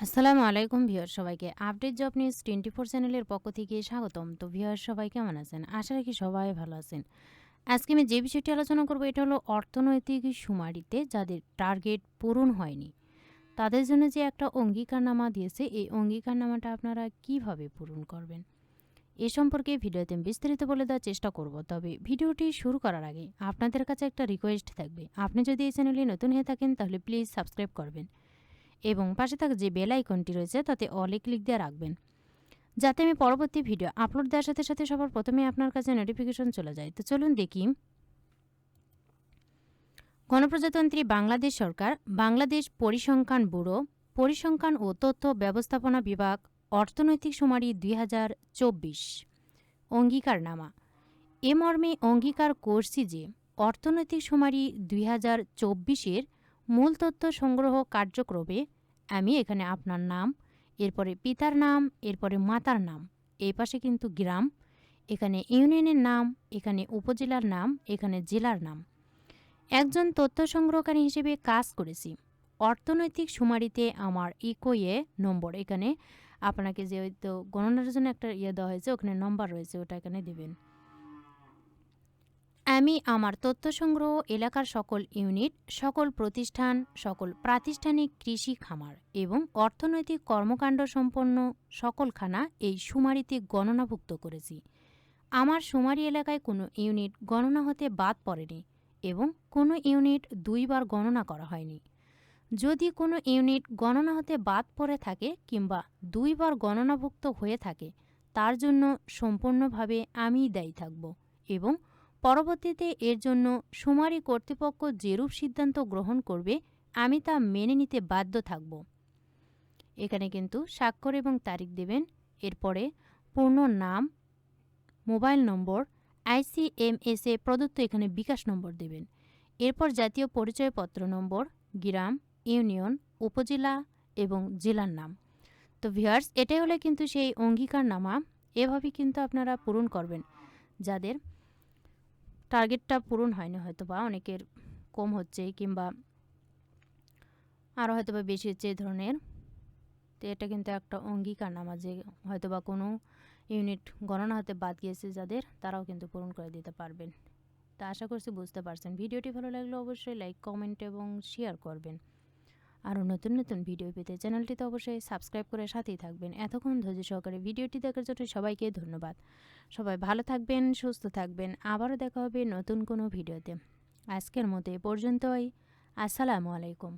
আসসালামু আলাইকুম ভিউয়ার সবাইকে। Update job news twenty four চ্যানেলের পক্ষ থেকে স্বাগতম। তো ভিউয়ার সবাই কেমন আছেন? আশা রাখি সবাই ভালো আছেন। আজকে আমি যে বিষয়টি আলোচনা করব, এটা হলো অর্থনৈতিক সুমারিতে যাদের টার্গেট পূরণ হয়নি, তাদের জন্য যে একটা অঙ্গীকারনামা দিয়েছে, এই অঙ্গীকারনামাটা আপনারা কীভাবে পূরণ করবেন? এ সম্পর্কে ভিডিওতে বিস্তারিত বলে দেওয়ার চেষ্টা করব। তবে ভিডিওটি শুরু করার আগে আপনাদের কাছে একটা রিকোয়েস্ট থাকবে। আপনি যদি এই চ্যানেলে নতুন হয়ে থাকেন, তাহলে প্লিজ সাবস্ক্রাইব করবেন। এবং পাশে থাকা যে বেল আইকনটি রয়েছে, তাতে অলে ক্লিক দিয়ে রাখবেন। যাতে আমি পরবর্তী ভিডিও আপলোড দেওয়ার সাথে সাথে সবার প্রথমে আপনার কাছে নোটিফিকেশন চলে যায়। তো চলুন দেখি। গণপ্রজাতন্ত্রী বাংলাদেশ সরকার, বাংলাদেশ পরিসংখ্যান ব্যুরো, পরিসংখ্যান ও তথ্য ব্যবস্থাপনা বিভাগ, অর্থনৈতিক সুমারি দুই হাজার চব্বিশ। অঙ্গীকারনামা। এ মর্মে অঙ্গীকার করছি যে, অর্থনৈতিক সুমারি দুই হাজার চব্বিশের মূল তথ্য সংগ্রহ কার্যক্রমে আমি এখানে আপনার নাম, এরপরে পিতার নাম, এরপরে মাতার নাম, এই পাশে কিন্তু গ্রাম, এখানে ইউনিয়নের নাম, এখানে উপজেলার নাম, এখানে জেলার নাম। একজন তথ্য সংগ্রহকারী হিসেবে কাজ করেছি। অর্থনৈতিক সুমারিতে আমার ইকোয়ে নম্বর, এখানে আপনাকে যেহেতু গণনার জন্য একটা ইয়ে দেওয়া হয়েছে, ওখানে নম্বর রয়েছে, ওটা এখানে দেবেন। আমি আমার তথ্য সংগ্রহ এলাকার সকল ইউনিট, সকল প্রতিষ্ঠান, সকল প্রাতিষ্ঠানিক কৃষি খামার এবং অর্থনৈতিক কর্মকাণ্ড সম্পন্ন সকলখানা এই সুমারিতে গণনাভুক্ত করেছি। আমার সুমারি এলাকায় কোনো ইউনিট গণনা হতে বাদ পড়েনি এবং কোনো ইউনিট দুইবার গণনা করা হয়নি। যদি কোনো ইউনিট গণনা হতে বাদ পড়ে থাকে কিংবা দুইবার গণনাভুক্ত হয়ে থাকে, তার জন্য সম্পূর্ণভাবে আমিই দায়ী থাকব এবং পরবর্তীতে এর জন্য সুমারি কর্তৃপক্ষ যেরূপ সিদ্ধান্ত গ্রহণ করবে, আমি তা মেনে নিতে বাধ্য থাকব। এখানে কিন্তু স্বাক্ষর এবং তারিখ দেবেন। এরপরে পূর্ণ নাম, মোবাইল নম্বর আইসিএমএস এ প্রদত্ত এখানে বিকাশ নম্বর দেবেন। এরপর জাতীয় পরিচয়পত্র নম্বর, গ্রাম, ইউনিয়ন, উপজেলা এবং জেলার নাম। তো ভিয়ার্স এটাই হলে কিন্তু সেই অঙ্গীকারনামা। এভাবে কিন্তু আপনারা পূরণ করবেন। যাদের টার্গেটটা পূরণ হয়নি হয়তো বা অনেকের কম হচ্ছে কিংবা আরও হয়তো বা বেশি হচ্ছে এই ধরনের। তো এটা কিন্তু একটা অঙ্গীকার নামা যে হয়তো বা কোনো ইউনিট গণনা হতে বাদ গিয়েছে যাদের, তারাও কিন্তু পূরণ করে দিতে পারবেন। তা আশা করছি বুঝতে পারছেন। ভিডিওটি ভালো লাগলে অবশ্যই লাইক কমেন্ট এবং শেয়ার করবেন। আরও নতুন নতুন ভিডিও পেতে চ্যানেলটিতে অবশ্যই সাবস্ক্রাইব করে সাথেই থাকবেন। এতক্ষণ ধৈর্য সহকারে ভিডিওটি দেখার জন্য সবাইকে ধন্যবাদ। সবাই ভালো থাকবেন, সুস্থ থাকবেন। আবারও দেখা হবে নতুন কোনো ভিডিওতে। আজকের মতো এ পর্যন্তই। আসসালামু আলাইকুম।